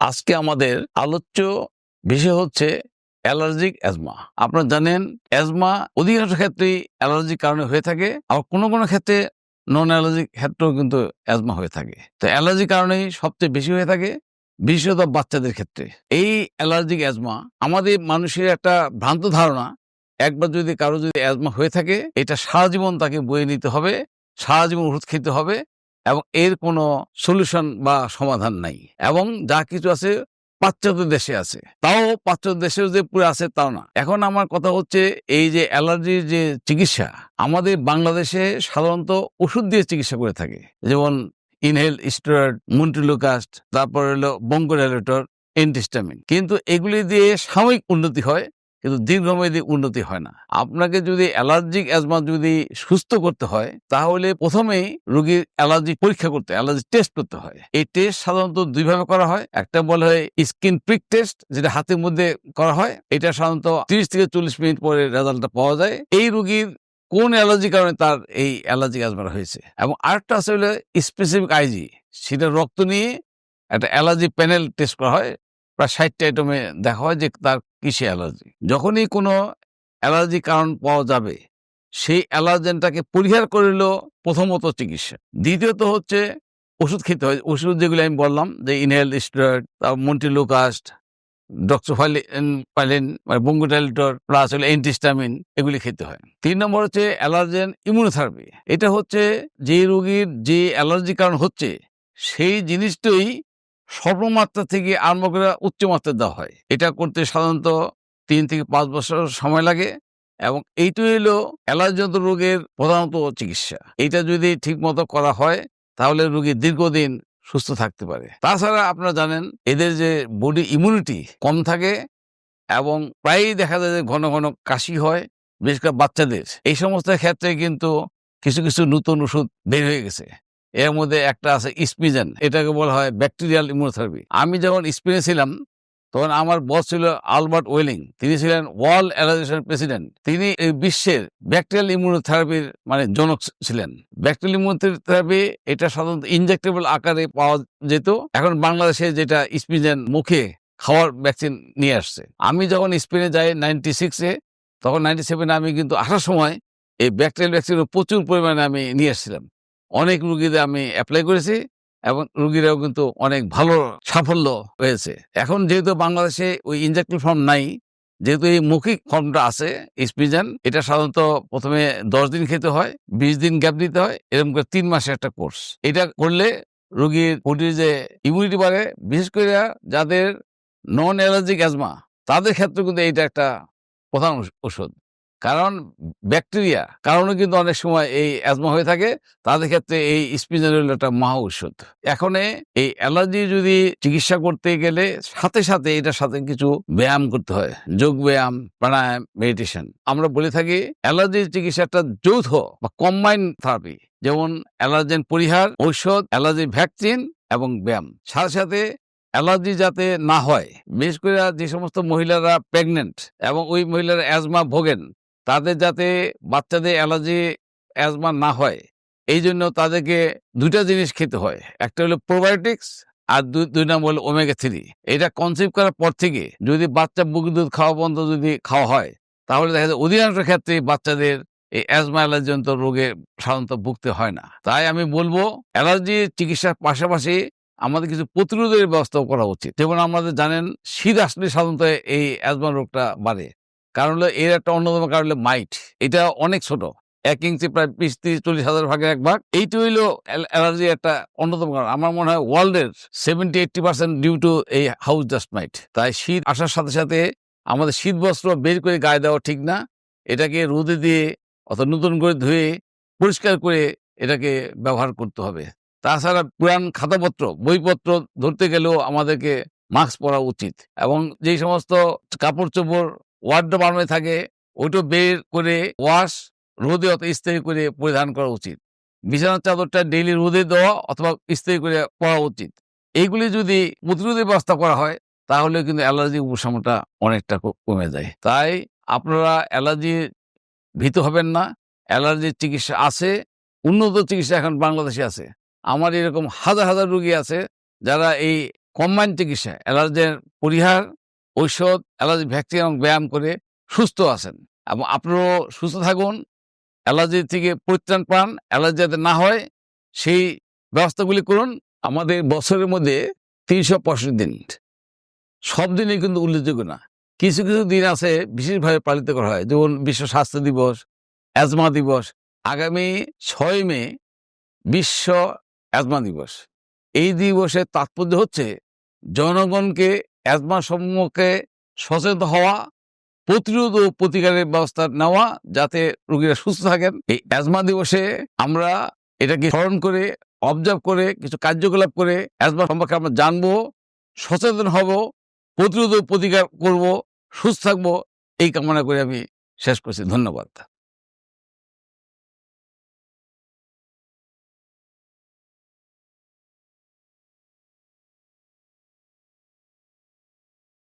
আজকে আমাদের আলোচ্য বিষয় হচ্ছে অ্যালার্জিক অ্যাজমা। আপনারা জানেন, অ্যাজমা অধিকাংশ ক্ষেত্রেই অ্যালার্জির কারণে হয়ে থাকে আর কোনো কোনো ক্ষেত্রে নন অ্যালার্জিক ক্ষেত্রেও কিন্তু অ্যাজমা হয়ে থাকে। তো অ্যালার্জির কারণেই সবচেয়ে বেশি হয়ে থাকে, বিশেষত বাচ্চাদের ক্ষেত্রে। এই অ্যালার্জিক অ্যাজমা আমাদের মানুষের একটা ভ্রান্ত ধারণা, একবার যদি কারও যদি অ্যাজমা হয়ে থাকে, এটা সারা জীবন তাকে বয়ে নিতে হবে, সারা জীবন ওষুধ খেতে হবে এবং এর কোনো সলিউশন বা সমাধান নাই। এবং যা কিছু আছে পাশ্চাত্য দেশে আছে। তাও পাশ্চাত্য দেশেও যে পুরো আছে তাও না। এখন আমার কথা হচ্ছে এই যে অ্যালার্জির যে চিকিৎসা, আমাদের বাংলাদেশে সাধারণত ওষুধ দিয়ে চিকিৎসা করে থাকে। যেমন ইনহেল স্টেরয়েড মুন্টিলোকাস্ট তারপর হলো বঙ্গোডাইলেটর এন্টিস্টামিন কিন্তু এগুলি দিয়ে সাময়িক উন্নতি হয়। কিন্তু দীর্ঘমেয়াদী উন্নতি হয় না। আপনাকে যদি অ্যালার্জিক অ্যাজমা যদি সুস্থ করতে হয়, তাহলে প্রথমেই রোগীর অ্যালার্জি পরীক্ষা করতে, অ্যালার্জি টেস্ট করতে হয়। এই টেস্ট সাধারণত দুইভাবে করা হয়। একটা বলা হয় স্কিন প্রিক টেস্ট, যেটা হাতের মধ্যে করা হয়। এটা সাধারণত তিরিশ থেকে চল্লিশ মিনিট পরে রেজাল্টটা পাওয়া যায়। এই রোগীর কোন অ্যালার্জির কারণে তার এই অ্যালার্জিক অ্যাজমা হয়েছে? এবং আরেকটা আছে হলো স্পেসিফিক আইজি সেটা রক্ত নিয়ে একটা অ্যালার্জি প্যানেল টেস্ট করা হয়। প্রায় ষাটটা আইটেমে দেখা হয় যে তার কিসে অ্যালার্জি? যখনই কোনো অ্যালার্জি কারণ পাওয়া যাবে, সেই অ্যালার্জেনটাকে পরিহার করিল প্রথমত চিকিৎসা। দ্বিতীয়ত হচ্ছে ওষুধ খেতে হয়। ওষুধ যেগুলো আমি বললাম যে ইনহেল স্টেরয়েড মন্টিলোকাস্ট ডক্সোফাইলিন পাইলিন মানে বঙ্গোটাইলিটর প্লাস হলো এন্টিস্টামিন এগুলি খেতে হয়। তিন নম্বর হচ্ছে অ্যালার্জেন ইমিউনোথেরাপি এটা হচ্ছে যে রোগীর যে অ্যালার্জি কারণ হচ্ছে, সেই জিনিসটাই সর্বমাত্রা থেকে আরম্ভ করে উচ্চ মাত্রা দেওয়া হয়। এটা করতে সাধারণত তিন থেকে পাঁচ বছর সময় লাগে এবং এইটাই হলো অ্যালার্জন্ত রোগের প্রধানত চিকিৎসা। এটা যদি ঠিক মতো করা হয়, তাহলে রোগী দীর্ঘদিন সুস্থ থাকতে পারে। তাছাড়া আপনারা জানেন, এদের যে বডি ইমিউনিটি কম থাকে এবং প্রায়ই দেখা যায় যে ঘন ঘন কাশি হয়, বিশেষ করে বাচ্চাদের। এই সমস্ত ক্ষেত্রে কিন্তু কিছু কিছু নতুন ওষুধ বের হয়ে গেছে। এর মধ্যে একটা আছে স্পিজেন, এটাকে বলা হয় ব্যাকটেরিয়াল ইমিউনোথেরাপি আমি যখন স্পেনে ছিলাম, তখন আমার বস ছিল আলবার্ট ওয়েলিং, তিনি ছিলেন ওয়ার্ল্ড অ্যালার্জেশন প্রেসিডেন্ট। তিনি এই বিশ্বের ব্যাকটেরিয়াল ইমিউনোথেরাপির মানে জনক ছিলেন। ব্যাকটেরিয়াল ইমিউনোথেরাপি এটা সাধারণত ইনজেক্টেবল আকারে পাওয়া যেত। এখন বাংলাদেশে যেটা স্পিজেন মুখে খাওয়ার ভ্যাকসিন নিয়ে আসছে। আমি যখন স্পেনে যাই নাইনটি সিক্সে, তখন নাইনটি সেভেনে আমি কিন্তু আসার সময় এই ব্যাকটেরিয়াল ভ্যাকসিন প্রচুর পরিমাণে আমি নিয়ে আসছিলাম। অনেক রুগীদের আমি অ্যাপ্লাই করেছি এবং রুগীরাও কিন্তু অনেক ভালো সাফল্য হয়েছে এখন যেহেতু বাংলাদেশে ওই ইনজেক্টিভ ফর্ম নাই, যেহেতু এই মৌখিক ফর্মটা আছে স্পিজেন এটা সাধারণত প্রথমে দশ দিন খেতে হয়, বিশ দিন গ্যাপ দিতে হয়, এরকম করে তিন মাসের একটা কোর্স এটা করলে রুগীর বডির যে ইমিউনিটি বাড়ে, বিশেষ করে যাদের নন অ্যালার্জিক অ্যাজমা তাদের ক্ষেত্রে কিন্তু এইটা একটা প্রধান ওষুধ কারণ ব্যাকটেরিয়া কারণে কিন্তু অনেক সময় এই অ্যাজমা হয়ে থাকে। তাদের ক্ষেত্রে এই স্পিজেন হলো একটা মহা ঔষধ। এখন এই অ্যালার্জি যদি চিকিৎসা করতে গেলে সাথে সাথে এটার সাথে কিছু ব্যায়াম করতে হয়। যোগ ব্যায়াম, প্রাণায়াম, মেডিটেশন। আমরা বলে থাকি অ্যালার্জির চিকিৎসা একটা যৌথ বা কম্বাইন থেরাপি। যেমন অ্যালার্জেন পরিহার, ঔষধ, অ্যালার্জি ভ্যাকসিন এবং ব্যায়াম। সাথে সাথে অ্যালার্জি যাতে না হয়, বিশেষ করে যে সমস্ত মহিলারা প্রেগনেন্ট এবং ওই মহিলারা অ্যাজমা ভোগেন তাদের যাতে বাচ্চাদের অ্যালার্জি, অ্যাজমা না হয় এই জন্য তাদেরকে দুইটা জিনিস খেতে হয়। একটা হলো প্রোবায়োটিক্স আর দুই দুই নম্বর হলো ওমেগা থ্রি এটা কনসিভ করার পর থেকে যদি বাচ্চা বুক দুধ খাওয়া বন্ধ যদি খাওয়া হয়, তাহলে দেখা যায় অধিকাংশ ক্ষেত্রে বাচ্চাদের এই অ্যাজমা অ্যালার্জন্ত রোগে সাধারণত ভুগতে হয় না। তাই আমি বলব, অ্যালার্জি চিকিৎসার পাশাপাশি আমাদের কিছু প্রতিরোধের ব্যবস্থা করা উচিত। যেমন আমাদের জানেন, শীত আসলে সাধারণত এই অ্যাজমা রোগটা বাড়ে। কারণ হলো এর একটা অন্যতম কারণ হলো মাইট। এটা অনেক ছোট। এক ইঞ্চি প্রায় বিশ ত্রিশ চল্লিশ হাজার ভাগের এক ভাগ। এইটা হইল অ্যালার্জি একটা অন্যতম কারণ। আমার মনে হয় ওয়ার্ল্ডের seventy eighty percent due to এই হাউস ডাস্ট মাইট তাই শীত আসার সাথে সাথে আমাদের শীত বস্ত্র বের করে গায়ে দেওয়া ঠিক না। এটাকে রোদে দিয়ে অথবা নতুন করে ধুয়ে পরিষ্কার করে এটাকে ব্যবহার করতে হবে। তাছাড়া পুরান খাতাপত্র, বইপত্র ধরতে গেলেও আমাদেরকে মাস্ক পরা উচিত। এবং যেই সমস্ত কাপড় চোপড় ওয়ার্ড বানানো থাকে, ওইটা বের করে ওয়াশ রোদে অত ইস্ত্রি করে পরিধান করা উচিত। বিছানার চাদরটা ডেইলি রোদে দেওয়া অথবা ইস্ত্রি করে পরা উচিত। এইগুলি যদি প্রতিরোধের ব্যবস্থা করা হয়, তাহলে কিন্তু অ্যালার্জি উপশমটা অনেকটা কমে যায়। তাই আপনারা অ্যালার্জি ভীত হবেন না অ্যালার্জির চিকিৎসা আছে, উন্নত চিকিৎসা এখন বাংলাদেশে আছে। আমার এরকম হাজার হাজার রুগী আছে, যারা এই কম্বাইন চিকিৎসা, অ্যালার্জের পরিহার ঔষধ, অ্যালার্জি ভ্যাকসিন এবং ব্যায়াম করে সুস্থ আছেন। এবং আপনারাও সুস্থ থাকুন, অ্যালার্জি থেকে পরিত্রাণ পান, অ্যালার্জি যাতে না হয়, সেই ব্যবস্থাগুলি করুন। আমাদের বছরের মধ্যে তিনশো পঁয়ষট্টি দিন। সব দিনই কিন্তু উল্লেখযোগ্য না। কিছু কিছু দিন আছে বিশেষভাবে পালিত করা হয়। যেমন বিশ্ব স্বাস্থ্য দিবস, অ্যাজমা দিবস, আগামী ছয় মে বিশ্ব অ্যাজমা দিবস। এই দিবসের তাৎপর্য হচ্ছে জনগণকে অ্যাজমা সম্মুখে সচেতন হওয়া, প্রতিরোধ ও প্রতিকারের ব্যবস্থা নেওয়া যাতে রোগীরা সুস্থ থাকেন। এই অ্যাজমা দিবসে আমরা এটাকে স্মরণ করে অবজার্ভ করে, কিছু কার্যকলাপ করে অ্যাজমা সম্পর্কে আমরা জানব, সচেতন হব, প্রতিরোধ ও প্রতিকার করব, সুস্থ থাকব, এই কামনা করে আমি শেষ করছি। ধন্যবাদ।